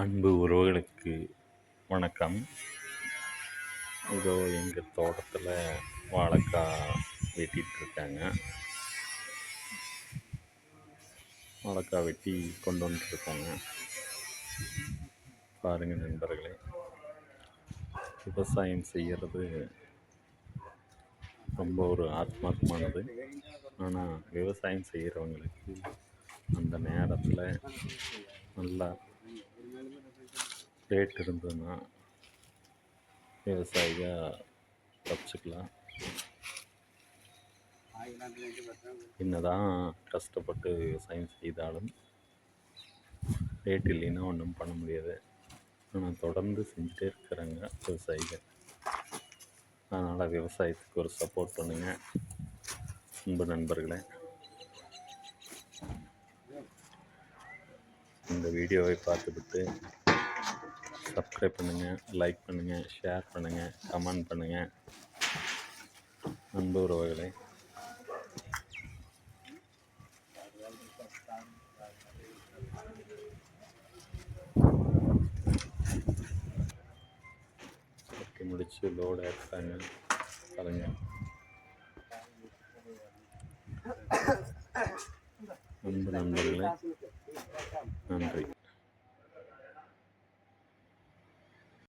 அன்பு உறவுகளுக்கு வணக்கம். இதோ எங்கள் தோட்டத்தில் வாழைக்காய் வெட்டிகிட்டு இருக்காங்க வாழைக்காய் வெட்டி கொண்டு வந்துட்டுருக்காங்க பாருங்கள் நண்பர்களே விவசாயம் செய்கிறது ரொம்ப ஒரு ஆத்மார்த்தமானது. ஆனால் விவசாயம் செய்கிறவங்களுக்கு அந்த நேரத்தில் நல்லா ரேட் இருந்ததுன்னா விவசாயியாக தப்பிச்சுக்கலாம். என்னதான் கஷ்டப்பட்டு விவசாயம் செய்தாலும் ரேட் இல்லைன்னா ஒன்றும் பண்ண முடியாது. ஆனால் தொடர்ந்து செஞ்சுட்டே இருக்கிறாங்க விவசாயிகள். அதனால் விவசாயத்துக்கு ஒரு சப்போர்ட் பண்ணுங்கள் அன்பு நண்பர்களே. இந்த வீடியோவை பார்த்துவிட்டு சப்ஸ்கிரைப் பண்ணுங்கள் லைக் பண்ணுங்கள் ஷேர் பண்ணுங்கள் கமெண்ட் பண்ணுங்கள் அன்பு உறவுகளை. ஓகே முடிச்சு லோடு எடுத்தாங்க பாருங்க. அன்பு நண்பர்களே நன்றி.